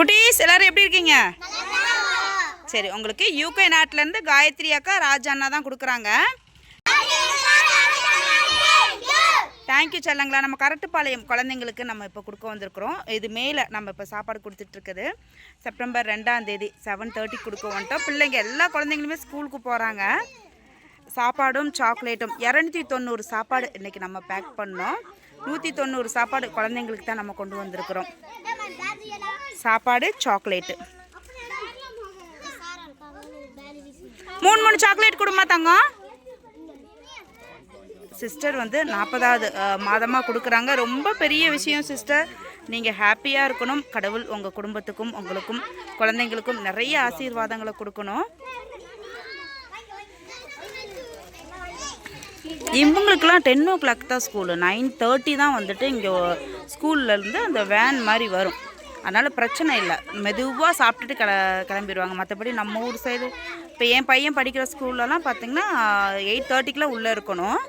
குட்டீஸ் எல்லாரும் எப்படி இருக்கீங்க? சரி உங்களுக்கு யூகே நாட்டிலேருந்து காயத்ரி அக்கா ராஜா அண்ணா தான் கொடுக்குறாங்க. தேங்க்யூ செல்லங்களா. நம்ம கரட்டுப்பாளையம் குழந்தைங்களுக்கு நம்ம இப்போ கொடுக்க வந்திருக்கிறோம். இது மேலே நம்ம இப்போ சாப்பாடு கொடுத்துட்ருக்குது செப்டம்பர் ரெண்டாம் தேதி செவன் தேர்ட்டி கொடுக்க வந்துட்டோம். பிள்ளைங்க எல்லா குழந்தைங்களுமே ஸ்கூலுக்கு போகிறாங்க சாப்பாடும் சாக்லேட்டும் இரநூத்தி தொண்ணூறு சாப்பாடு இன்றைக்கி நம்ம பேக் பண்ணோம். நூற்றி தொண்ணூறு சாப்பாடு குழந்தைங்களுக்கு தான் நம்ம கொண்டு வந்திருக்கிறோம். சாப்பாடு சாக்லேட்டு மூணு மூணு சாக்லேட் கொடுமா தங்கம். சிஸ்டர் வந்து நாற்பதாவது மாதமாக கொடுக்குறாங்க. ரொம்ப பெரிய விஷயம் சிஸ்டர் நீங்கள் ஹாப்பியாக இருக்கணும். கடவுள் உங்கள் குடும்பத்துக்கும் உங்களுக்கும் குழந்தைங்களுக்கும் நிறைய ஆசீர்வாதங்களை கொடுக்கணும். இவங்களுக்குலாம் டென் ஓ கிளாக் தான் ஸ்கூலு நைன் தேர்ட்டி தான் வந்துட்டு இங்கே ஸ்கூல்லேருந்து அந்த வேன் மாதிரி வரும். அதனால் பிரச்சனை இல்லை. மெதுவாக சாப்பிட்டுட்டு கிள கிளம்பிடுவாங்க. மற்றபடி நம்ம ஊர் சைடு இப்போ என் பையன் படிக்கிற ஸ்கூல்லலாம் பார்த்திங்கன்னா எயிட் தேர்ட்டிக்கெலாம் உள்ளே இருக்கணும்.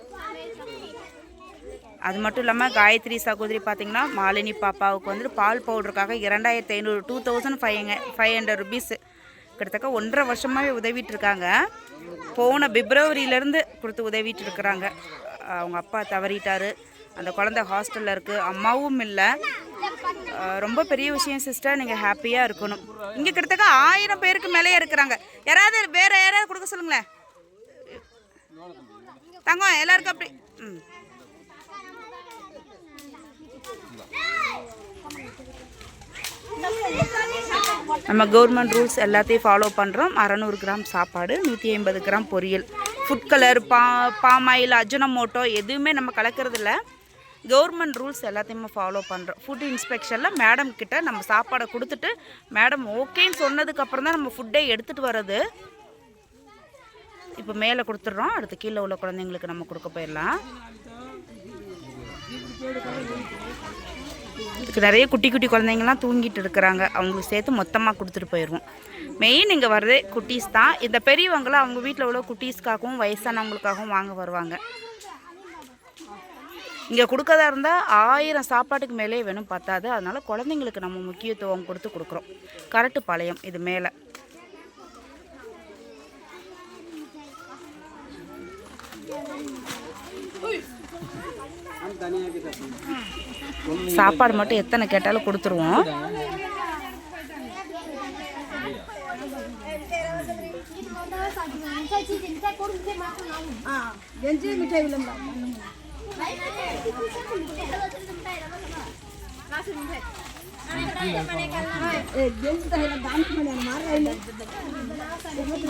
அது மட்டும் இல்லாமல் காயத்ரி சகோதரி பார்த்திங்கன்னா மாலினி பாப்பாவுக்கு வந்துட்டு பால் பவுடருக்காக இரண்டாயிரத்தி ஐநூறு two thousand five five hundred rupees கிட்டத்தட்ட ஒன்றரை வருஷமாகவே உதவிட்டு இருக்காங்க. போன பிப்ரவரியிலேருந்து கொடுத்து உதவிட்டு இருக்கிறாங்க அவங்க அப்பா தவறிட்டார். அந்த குழந்தை ஹாஸ்டலில் இருக்குது அம்மாவும் இல்லை. ரொம்ப பெரிய விஷயம் சிஸ்டர். நீங்கள் ஹாப்பியாக இருக்கணும். இங்கே கிட்டத்தக்க ஆயிரம் பேருக்கு மேலே இருக்கிறாங்க. யாராவது வேறு யாராவது கொடுக்க சொல்லுங்களேன். தங்கம் எல்லாருக்கும் அப்படி. ம். நம்ம கவர்மெண்ட் ரூல்ஸ் எல்லாத்தையும் ஃபாலோ பண்ணுறோம் அறநூறு கிராம் சாப்பாடு நூற்றி ஐம்பது கிராம் பொரியல். ஃபுட் கலர் பா பாமாயில் அஜனமோட்டோ எதுவுமே நம்ம கலக்கிறது இல்லை கவர்மெண்ட் ரூல்ஸ் எல்லாத்தையுமே ஃபாலோ பண்ணுறோம் ஃபுட் இன்ஸ்பெக்ஷனில் மேடம் கிட்ட நம்ம சாப்பாடை கொடுத்துட்டு மேடம் ஓகேன்னு சொன்னதுக்கப்புறம் தான் நம்ம ஃபுட்டே எடுத்துகிட்டு வர்றது. இப்போ மேலே கொடுத்துட்றோம். அடுத்து கீழே உள்ள குழந்தைங்களுக்கு நம்ம கொடுக்க போயிடலாம். இதுக்கு நிறைய குட்டி குட்டி குழந்தைங்கலாம் தூங்கிட்டு இருக்கிறாங்க. அவங்களுக்கு சேர்த்து மொத்தமாக கொடுத்துட்டு போயிடுவோம். மெயின் இங்கே வர்றதே குட்டீஸ் தான். இந்த பெரியவங்களாம் அவங்க வீட்டில் உள்ள குட்டீஸ்க்காகவும் வயசானவங்களுக்காகவும் வாங்க வருவாங்க. இங்கே கொடுக்கறதா இருந்தால் ஆயிரம் சாப்பாட்டுக்கு மேலே வேணும் பத்தாது. அதனால் குழந்தைங்களுக்கு நம்ம முக்கியத்துவம் கொடுத்து கொடுக்குறோம். கரட்டு பாளையம் இது மேலே. சாப்பாடு மட்டும் எத்தனை கேட்டாலும் கொடுத்துருவோம்.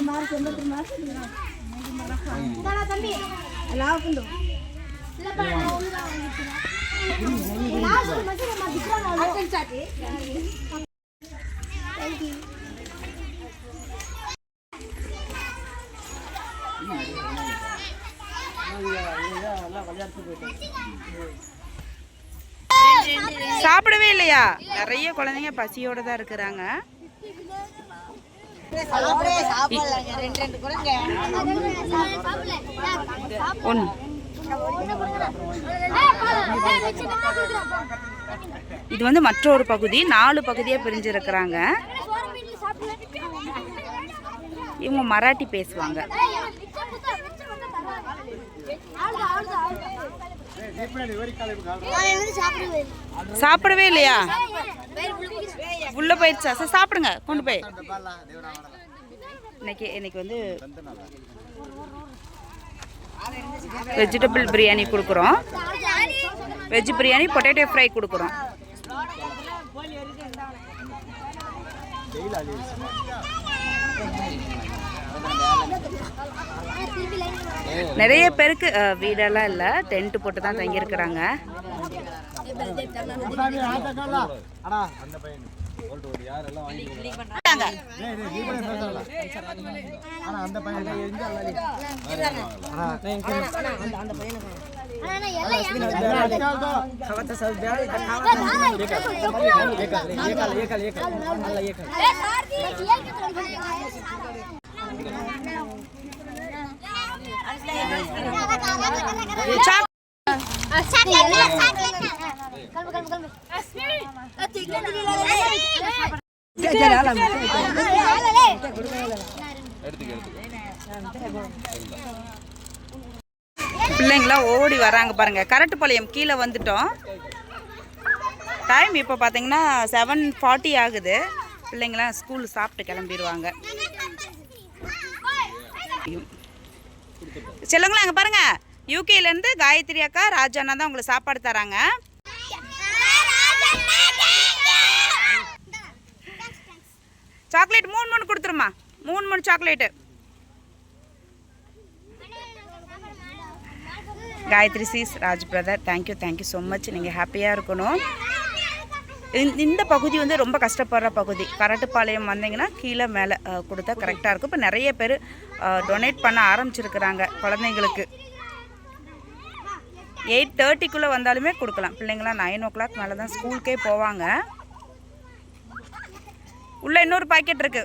மார்க் எண்பத்தி மார்க் சாப்பிடவே இல்லையா? நிறைய குழந்தைங்க பசியோட தான் இருக்கிறாங்க. ஒன்று இது வந்து மற்றொரு பகுதி. நாலு பகுதியாக பிரிஞ்சிருக்கிறாங்க. இவங்க மராட்டி பேசுவாங்க. சாப்பிடவே இல்லையா? உள்ள போயிடுச்சா? சார் சாப்பிடுங்க. கொண்டு போய். இன்னைக்கு இன்னைக்கு வந்து வெஜிடபிள் பிரியாணி கொடுக்குறோம். வெஜ் பிரியாணி பொட்டேட்டோ ஃப்ரை கொடுக்குறோம். நிறைய பேருக்கு வீடெல்லாம் இல்லை. டென்ட் போட்டு தான் தங்கியிருக்கிறாங்க. சாக் பிள்ளைங்களாம் ஓடி வராங்க பாருங்க. கரட்டுப்பாளையம் கீழே வந்துட்டோம். டைம் இப்போ பார்த்தீங்கன்னா செவன் ஃபார்ட்டி ஆகுது. பிள்ளைங்களாம் ஸ்கூல் சாப்பிட்டு கிளம்பிடுவாங்க செல்லுங்களா அங்கே பாருங்க. யூகேலேருந்து காயத்ரி அக்கா ராஜா அண்ணா தான் உங்களுக்கு சாப்பாடு தராங்க. சாக்லேட் மூணு மூணு கொடுத்துருமா மூணு மூணு chocolate. Gayathri cheese Raj brother thank you thank you so much நீங்கள் ஹாப்பியாக இருக்கணும். இந்த- இந்த பகுதி வந்து ரொம்ப கஷ்டப்படுற பகுதி. கரட்டுப்பாளையம் வந்தீங்கன்னா கீழே மேலே கொடுத்தா கரெக்டாக இருக்கும். இப்போ நிறைய பேர் டொனேட் பண்ண ஆரம்பிச்சிருக்கிறாங்க குழந்தைங்களுக்கு. எயிட் தேர்ட்டிக்குள்ளே வந்தாலுமே கொடுக்கலாம். பிள்ளைங்களாம் நைன் ஓ கிளாக் மேலே தான் ஸ்கூலுக்கே போவாங்க. உள்ள இன்னொரு பாக்கெட் இருக்கு.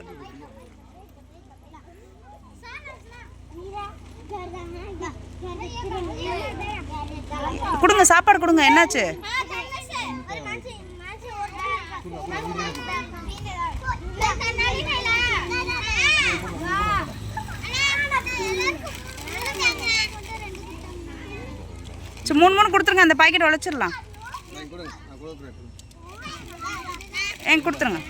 கொடுங்க சாப்பாடு கொடுங்க. என்னாச்சு? சரி மூணு மூணு கொடுத்துருங்க. அந்த பாக்கெட் உழைச்சிடலாம் ஏன் கொடுத்துருங்க?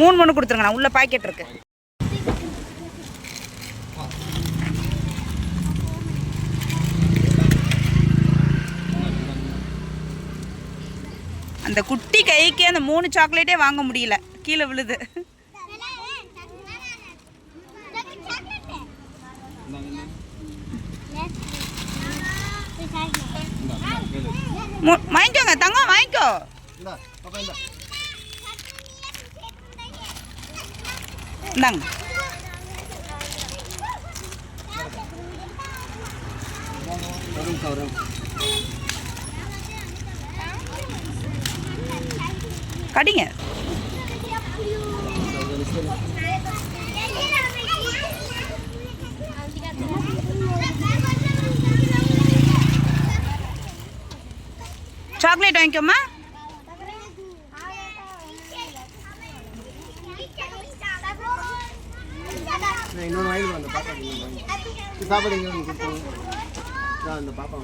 மூணு மூணு கொடுத்துருங்க. நான் உள்ள பாக்கெட் இருக்கு. அந்த குட்டி கைக்கு அந்த மூணு சாக்லேட்டே வாங்க முடியல. கீழே விழுது. வாங்கிக்கோங்க தங்கம் வாங்கிக்கோ. இந்தாங்க. கடிங்க சாக்லேட் வாங்கிக்கோமா இன்னொன்று வாங்கி அந்த பாப்பா சாப்பாடு எங்கே வந்து கொடுத்தோம் அந்த பாப்பா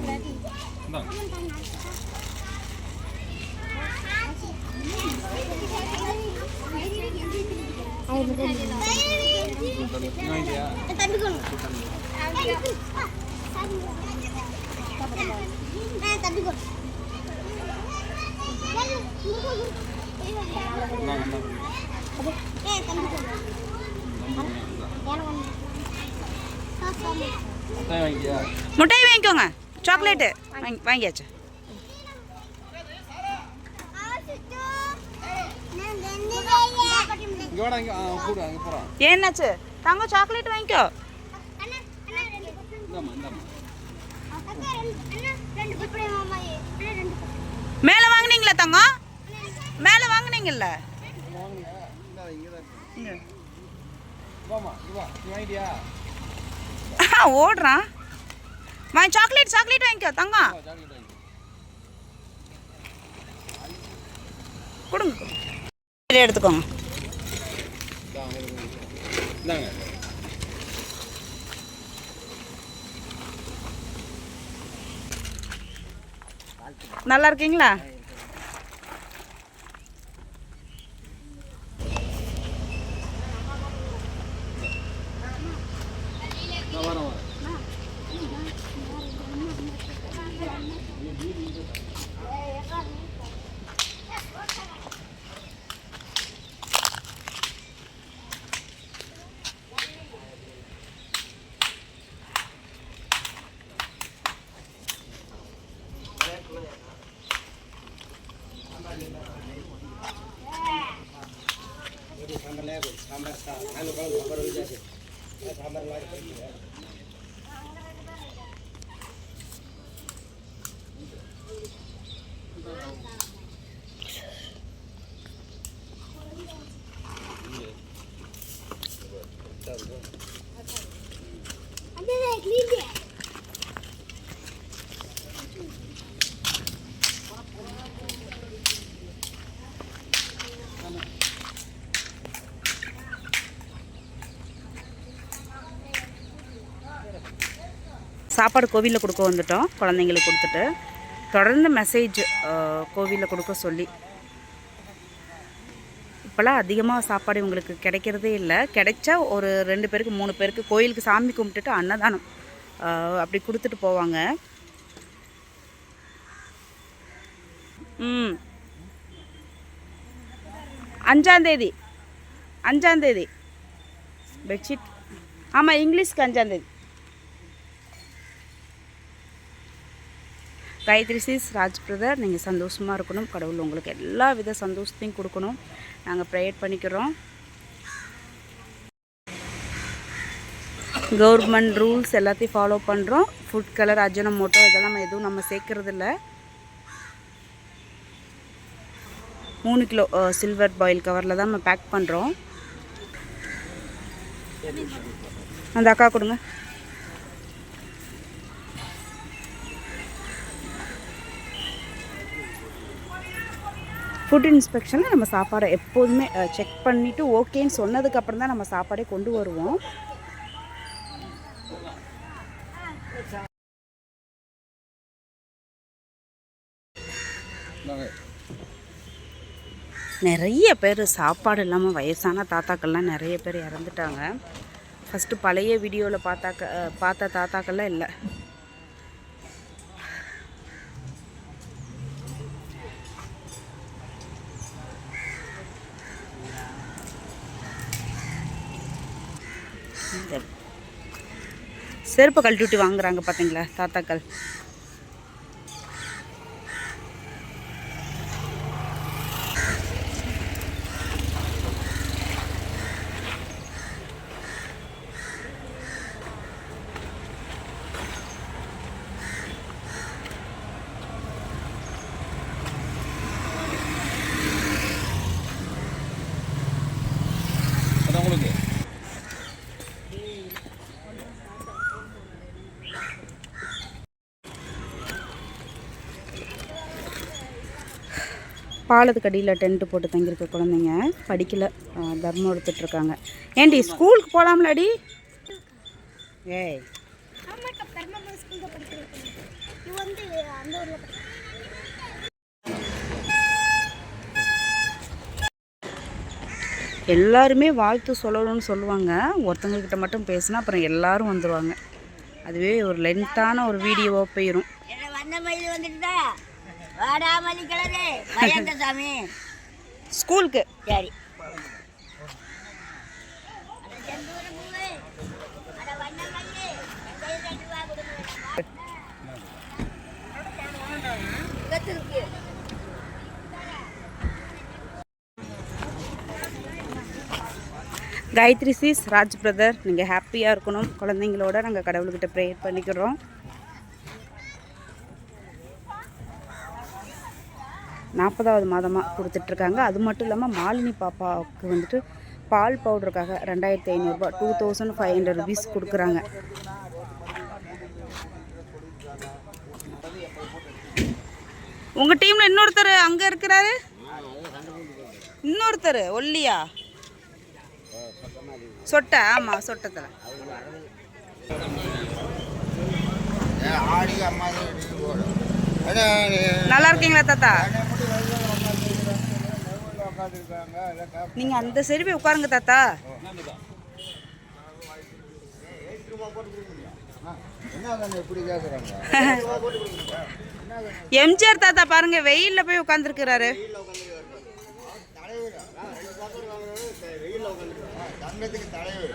வாங்கி முட்டாய் வாங்கிக்கோங்க சாக்லேட்டு வாங்கி வாங்கியாச்சு ஏன்னாச்சு? தங்கம் சாக்லேட் வாங்கிக்கோ. மேலே வாங்குனீங்களா தங்கம் மேலே வாங்குனீங்கல்ல? ஓடுறான். வாங்கி சாக்லேட் சாக்லேட் வாங்கிக்கோ தங்கம் கொடுங்க எடுத்துக்கோங்க. இந்தாங்க நல்லா இருக்கீங்களா? சாப்பாடு கோவிலில் கொடுக்க வந்துட்டோம். குழந்தைங்களுக்கு கொடுத்துட்டு. தொடர்ந்து மெசேஜ் கோவிலில் கொடுக்க சொல்லி. இப்போல்லாம் அதிகமாக சாப்பாடு இவங்களுக்கு கிடைக்கிறதே இல்லை. கிடைச்சா ஒரு ரெண்டு பேருக்கு மூணு பேருக்கு கோயிலுக்கு சாமி கும்பிட்டுட்டு அன்னதானம் அப்படி கொடுத்துட்டு போவாங்க. ம். அஞ்சாந்தேதி அஞ்சாந்தேதி பெட்ஷீட் ஆமாம் இங்கிலீஷ்க்கு அஞ்சாந்தேதி காயத்ரி சீஸ் ராஜ் பிரதர் நீங்கள் சந்தோஷமாக இருக்கணும். கடவுள் உங்களுக்கு எல்லா வித சந்தோஷத்தையும் கொடுக்கணும். நாங்கள் ப்ரேயர் பண்ணிக்கிறோம். கவர்மெண்ட் ரூல்ஸ் எல்லாத்தையும் ஃபாலோ பண்ணுறோம் ஃபுட் கலர் அஜினமோட்டோ இதெல்லாம் நம்ம எதுவும் நம்ம சேர்க்குறதில்ல. மூணு கிலோ சில்வர் பாயில் கவரில் தான் நம்ம பேக் பண்ணுறோம் அந்த அக்கா கொடுங்க. ஃபுட் இன்ஸ்பெக்ஷனில் நம்ம சாப்பாடை எப்போதுமே செக் பண்ணிவிட்டு ஓகேன்னு சொன்னதுக்கப்புறம் தான் நம்ம சாப்பாடே கொண்டு வருவோம். நிறைய பேர் சாப்பாடு இல்லாமல் வயசான தாத்தாக்கள்லாம் நிறைய பேர் இறந்துட்டாங்க. ஃபஸ்ட்டு பழைய வீடியோவில் பார்த்தாக்க பார்த்த தாத்தாக்கள்லாம் இல்லை. செருப்பை கழட்டி விட்டு வாங்குறாங்க பார்த்தீங்களா தாத்தாக்கள் அதான் உங்களுக்கு பாலத்துக்கு அடியில் டென்ட்டு போட்டு தங்கியிருக்க குழந்தைங்க படிக்கல. தர்மம் எடுத்துட்ருக்காங்க. ஏண்டி ஸ்கூலுக்கு போகலாம்லடி ஏய். எல்லாருமே வாழ்த்து சொல்லணும்னு சொல்லுவாங்க. ஒருத்தங்கக்கிட்ட மட்டும் பேசினா அப்புறம் எல்லாரும் வந்துடுவாங்க அதுவே ஒரு லென்த்தான ஒரு வீடியோவாக போயிடும் சாமி. ஸ்கூலுக்கு. சரி. காயத்ரி சீஸ் ராஜ் பிரதர் நீங்கள் ஹாப்பியாக இருக்கணும். குழந்தைங்களோட நாங்கள் கடவுள்கிட்ட ப்ரேயர் பண்ணிக்கிறோம். நாற்பதாவது மாதமாக கொடுத்துட்ருக்காங்க. அது மட்டும் இல்லாமல் மாலினி பாப்பாவுக்கு வந்துட்டு பால் பவுடருக்காக ரெண்டாயிரத்தி ஐநூறுரூபா two thousand five hundred rupees கொடுக்குறாங்க. உங்கள் டீமில் இன்னொருத்தர் அங்கே இருக்கிறாரு? இன்னொருத்தர் ஒல்லியா? சொட்டை ஆமாம் சொட்டத்தில். நல்லா இருக்கீங்களா தாத்தா? நீங்கள் அந்த சரி போய் உட்காருங்க தாத்தா. எம்ஜிஆர் தாத்தா பாருங்க வெயில்ல போய் உட்காந்துருக்கிறாரு தலைவர்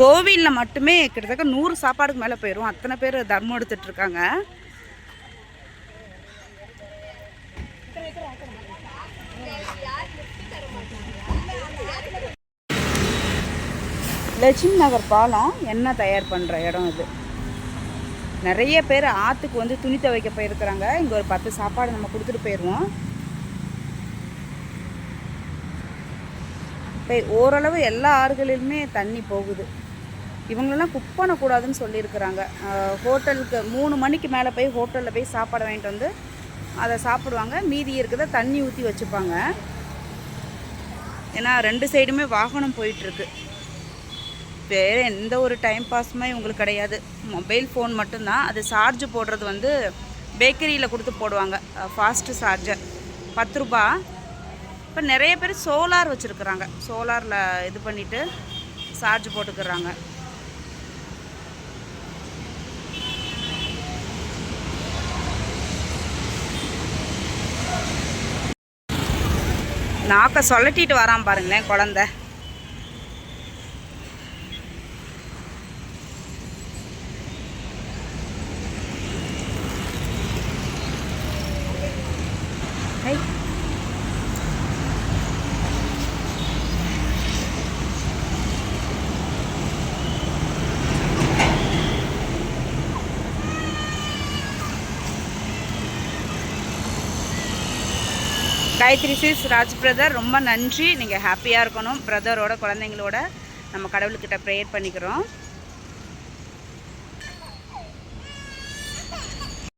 கோவிலில் மட்டுமே கிட்டத்தட்ட நூறு சாப்பாடுக்கு மேலே போயிடும் அத்தனை பேர் தர்மம் எடுத்துகிட்டு இருக்காங்க. லட்சுமி நகர் பாலம் எண்ணெய் தயார் பண்ணுற இடம் இது? நிறைய பேர் ஆற்றுக்கு வந்து துணி துவைக்க போயிருக்கிறாங்க. இங்கே ஒரு பத்து சாப்பாடு நம்ம கொடுத்துட்டு போயிடுவோம் இப்போ ஓரளவு எல்லா ஆறுகளிலுமே தண்ணி போகுது. இவங்களெல்லாம் குக் பண்ணக்கூடாதுன்னு சொல்லியிருக்கிறாங்க. ஹோட்டலுக்கு மூணு மணிக்கு மேலே போய் ஹோட்டலில் போய் சாப்பாடு வாங்கிட்டு வந்து அதை சாப்பிடுவாங்க. மீதி இருக்கிறத தண்ணி ஊற்றி வச்சுப்பாங்க. ஏன்னா ரெண்டு சைடுமே வாகனம் போயிட்டுருக்கு. வேறு எந்த ஒரு டைம் பாஸுமே இவங்களுக்கு கிடையாது. மொபைல் ஃபோன் மட்டும்தான். அது சார்ஜ் போடுறது வந்து பேக்கரியில் கொடுத்து போடுவாங்க. ஃபாஸ்ட்டு சார்ஜர் பத்து ரூபா. இப்போ நிறைய பேர் சோலார் வச்சுருக்குறாங்க. சோலாரில் இது பண்ணிவிட்டு சார்ஜ் போட்டுக்கிறாங்க. நாக்க சொல்லட்டிட்டு வரான் பாருங்களேன் குழந்த. காயத்ரி சிஸ் ராஜ் பிரதர் ரொம்ப நன்றி. நீங்கள் ஹாப்பியாக இருக்கணும். பிரதரோட குழந்தைங்களோட நம்ம கடவுள்கிட்ட ப்ரேயர் பண்ணிக்கிறோம்.